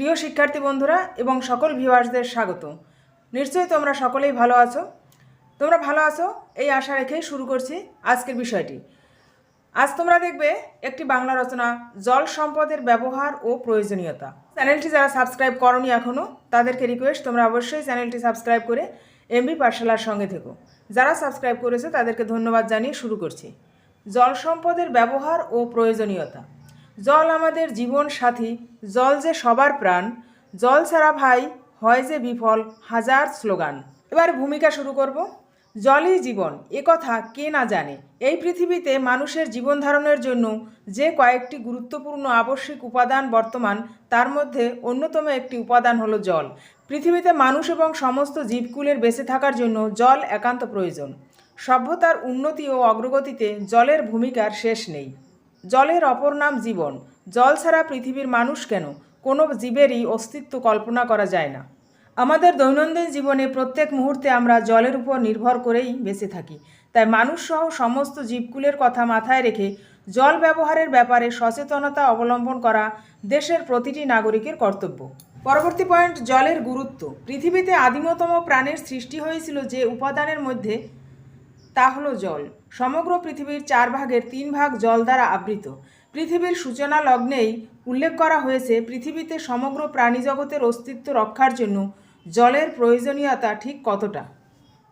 প্রিয় শিক্ষার্থী বন্ধুরা এবং সকল ভিউয়ার্সদের স্বাগত। নিশ্চয়ই তোমরা সকলেই ভালো আছো? তোমরা ভালো আছো? এই আশা রেখেই শুরু করছি আজকের বিষয়টি। আজ তোমরা দেখবে একটি বাংলা রচনা, জল সম্পদের ব্যবহার ও প্রয়োজনীয়তা। চ্যানেলটি যারা সাবস্ক্রাইব করনি এখনও তাদেরকে রিকোয়েস্ট তোমরা অবশ্যই চ্যানেলটি সাবস্ক্রাইব করে এমবি পাঠশালার সঙ্গে থেকো। যারা সাবস্ক্রাইব করেছে, তাদেরকে ধন্যবাদ জানিয়ে শুরু করছি। জল সম্পদের ব্যবহার ও প্রয়োজনীয়তা। জল আমাদের জীবন সাথী, জল যে সবার প্রাণ, জল ছাড়া ভাই, হয় যে বিফল, হাজার স্লোগান। এবার ভূমিকা শুরু করব। জলই জীবন, এ কথা কে না জানে। এই পৃথিবীতে মানুষের জীবন ধারণের জন্য যে কয়েকটি গুরুত্বপূর্ণ আবশ্যিক উপাদান বর্তমান, তার মধ্যে অন্যতম একটি উপাদান হলো জল। পৃথিবীতে মানুষ এবং সমস্ত জীবকুলের বেঁচে থাকার জন্য জল একান্ত প্রয়োজন। সভ্যতার উন্নতি ও অগ্রগতিতে জলের ভূমিকার শেষ নেই। জলের অপর নাম জীবন। জল ছাড়া পৃথিবীর মানুষ কেন? কোনো জীবেরই অস্তিত্ব কল্পনা করা যায় না। আমাদের দৈনন্দিন জীবনে প্রত্যেক মুহূর্তে আমরা জলের উপর নির্ভর করেই বেঁচে থাকি। তাই মানুষসহ সমস্ত জীবকুলের কথা মাথায় রেখে জল ব্যবহারের ব্যাপারে সচেতনতা অবলম্বন করা দেশের প্রতিটি নাগরিকের কর্তব্য। পরবর্তী পয়েন্ট, জলের গুরুত্ব। পৃথিবীতে আদিমতম প্রাণের সৃষ্টি হয়েছিল যে উপাদানের মধ্যে তা হলো জল। সমগ্র পৃথিবীর চার ভাগের তিন ভাগ জল দ্বারা আবৃত। পৃথিবীর সূচনা লগ্নেই উল্লেখ করা হয়েছে পৃথিবীতে সমগ্র প্রাণীজগতের অস্তিত্ব রক্ষার জন্য জলের প্রয়োজনীয়তা ঠিক কতটা।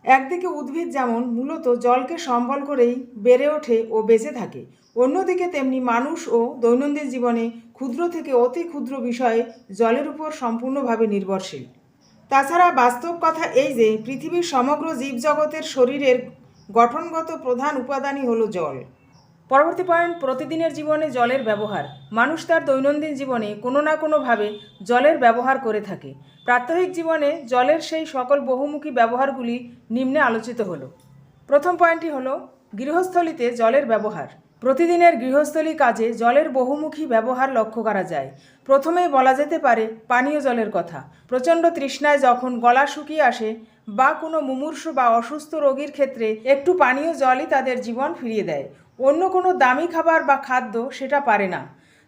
একদিকে উদ্ভিদ যেমন মূলত জলকে সম্বল করেই বেড়ে ওঠে ও বেঁচে থাকে, অন্যদিকে তেমনি মানুষ ও দৈনন্দিন জীবনে ক্ষুদ্র থেকে অতি ক্ষুদ্র বিষয়ে জলের উপর সম্পূর্ণভাবে নির্ভরশীল। তাছাড়া বাস্তব কথা এই যে, পৃথিবীর সমগ্র জীবজগতের শরীরের গঠনগত প্রধান উপাদানই হলো জল। পরবর্তী পয়েন্ট, প্রতিদিনের জীবনে জলের ব্যবহার। মানুষ তার দৈনন্দিন জীবনে কোনো না কোনোভাবে জলের ব্যবহার করে থাকে। প্রাত্যহিক জীবনে জলের সেই সকল বহুমুখী ব্যবহারগুলি নিম্নে আলোচিত হলো। প্রথম পয়েন্টটি হলো, গৃহস্থলিতে জলের ব্যবহার। প্রতিদিনের গৃহস্থলী কাজে জলের বহুমুখী ব্যবহার লক্ষ্য করা যায়। প্রথমেই বলা যেতে পারে পানীয় জলের কথা। প্রচণ্ড তৃষ্ণায় যখন গলা শুকিয়ে আসে বা কোনো মুমূর্ষ বা অসুস্থ রোগীর ক্ষেত্রে একটু পানীয় জলই তাদের জীবন ফিরিয়ে দেয়। অন্য কোনো দামি খাবার বা খাদ্য সেটা পারে না।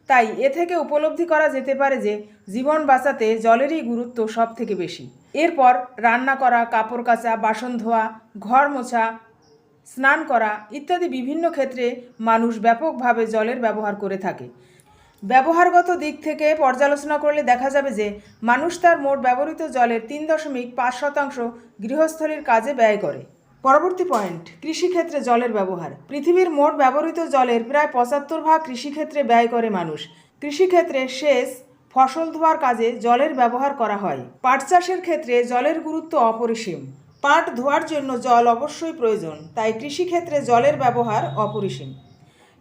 তাই এ থেকে উপলব্ধি করা যেতে পারে যে জীবন বাঁচাতে জলেরই গুরুত্ব সব থেকে বেশি। এরপর রান্না করা, কাপড় কাচা, বাসন ধোয়া, ঘর মোছা, স্নান করা ইত্যাদি বিভিন্ন ক্ষেত্রে মানুষ ব্যাপকভাবে জলের ব্যবহার করে থাকে। ব্যবহারগত দিক থেকে পর্যালোচনা করলে দেখা যাবে যে মানুষ তার মোট ব্যবহৃত জলের তিন দশমিক পাঁচ শতাংশ গৃহস্থলীর কাজে ব্যয় করে। পরবর্তী পয়েন্ট, কৃষিক্ষেত্রে জলের ব্যবহার। পৃথিবীর মোট ব্যবহৃত জলের প্রায় পঁচাত্তর ভাগ কৃষিক্ষেত্রে ব্যয় করে মানুষ। কৃষিক্ষেত্রে সেচ, ফসল ধোয়ার কাজে জলের ব্যবহার করা হয়। পাট চাষের ক্ষেত্রে জলের গুরুত্ব অপরিসীম। পাট ধোয়ার জন্য জল অবশ্যই প্রয়োজন, তাই কৃষিক্ষেত্রে জলের ব্যবহার অপরিসীম।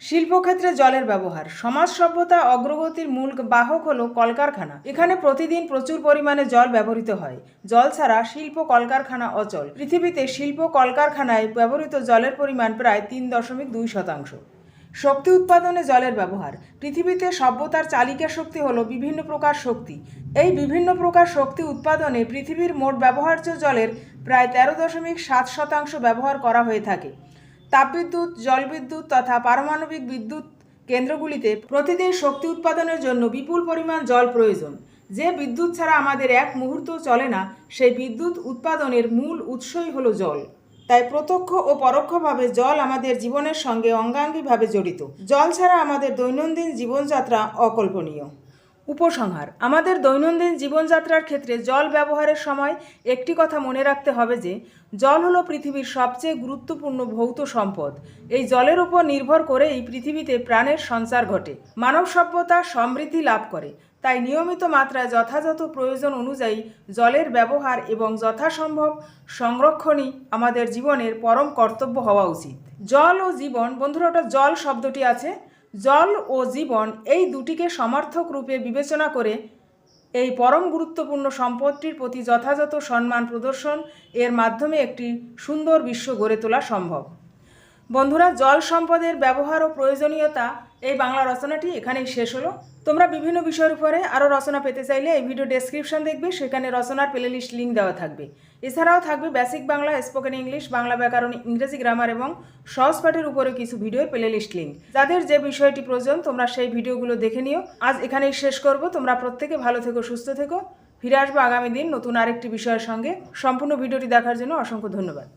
শিল্পক্ষেত্রে জলের ব্যবহার। সমাজ সভ্যতা অগ্রগতির মূল বাহক হলো কলকারখানা। এখানে প্রতিদিন প্রচুর পরিমাণে জল ব্যবহৃত হয়। জল ছাড়া শিল্প কলকারখানা অচল। পৃথিবীতে শিল্প কলকারখানায় ব্যবহৃত জলের পরিমাণ প্রায় তিন দশমিক দুই শতাংশ। শক্তি উৎপাদনে জলের ব্যবহার। পৃথিবীতে সভ্যতার চালিকা শক্তি হলো বিভিন্ন প্রকার শক্তি। এই বিভিন্ন প্রকার শক্তি উৎপাদনে পৃথিবীর মোট ব্যবহার্য জলের প্রায় তেরো দশমিক সাত শতাংশ ব্যবহার করা হয়ে থাকে। তাপবিদ্যুৎ, জলবিদ্যুৎ তথা পারমাণবিক বিদ্যুৎ কেন্দ্রগুলিতে প্রতিদিন শক্তি উৎপাদনের জন্য বিপুল পরিমাণ জল প্রয়োজন। যে বিদ্যুৎ ছাড়া আমাদের এক মুহূর্ত চলে না, সেই বিদ্যুৎ উৎপাদনের মূল উৎসই হলো জল। তাই প্রত্যক্ষ ও পরোক্ষভাবে জল আমাদের জীবনের সঙ্গে অঙ্গাঙ্গিভাবে জড়িত। জল ছাড়া আমাদের দৈনন্দিন জীবনযাত্রা অকল্পনীয়। উপসংহার। আমাদের দৈনন্দিন জীবনযাত্রার ক্ষেত্রে জল ব্যবহারের সময় একটি কথা মনে রাখতে হবে যে, জল হলো পৃথিবীর সবচেয়ে গুরুত্বপূর্ণ ভৌত সম্পদ। এই জলের উপর নির্ভর করে এই পৃথিবীতে প্রাণের সঞ্চার ঘটে। মানব সভ্যতা সমৃদ্ধি লাভ করে। তাই নিয়মিত মাত্রায় যথাযথ প্রয়োজন অনুযায়ী জলের ব্যবহার এবং যথাসম্ভব সংরক্ষণই আমাদের জীবনের পরম কর্তব্য হওয়া উচিত। জল ও জীবন, বন্ধুরা, ওটা জল শব্দটি আছে। জল ও জীবন এই দুটিকে সমর্থক রূপে বিবেচনা করে এই পরম গুরুত্বপূর্ণ সম্পদটির প্রতি যথাযথ সম্মান প্রদর্শন এর মাধ্যমে একটি সুন্দর বিশ্ব গড়ে তোলা সম্ভব। বন্ধুরা, জল সম্পদের ব্যবহার ও প্রয়োজনীয়তা এই বাংলা রচনাটি এখানেই শেষ হলো। তোমরা বিভিন্ন বিষয়ের উপরে আরও রচনা পেতে চাইলে এই ভিডিও ডেসক্রিপশন দেখবে, সেখানে রচনার প্লেলিস্ট লিঙ্ক দেওয়া থাকবে। এছাড়াও থাকবে basic Bangla spoken English Bangla ব্যাকরণ ইংরেজি গ্রামার এবং সহজ পাঠের উপরে কিছু ভিডিওর প্লেলিস্ট লিঙ্ক যাদের যে বিষয়টি প্রয়োজন, তোমরা সেই ভিডিওগুলো দেখে নিও। আজ এখানেই শেষ করব। তোমরা প্রত্যেকে ভালো থেকো, সুস্থ থেকো। ফিরে আসব আগামী দিন নতুন আরেকটি বিষয়ের সঙ্গে। সম্পূর্ণ ভিডিওটি দেখার জন্য অসংখ্য ধন্যবাদ।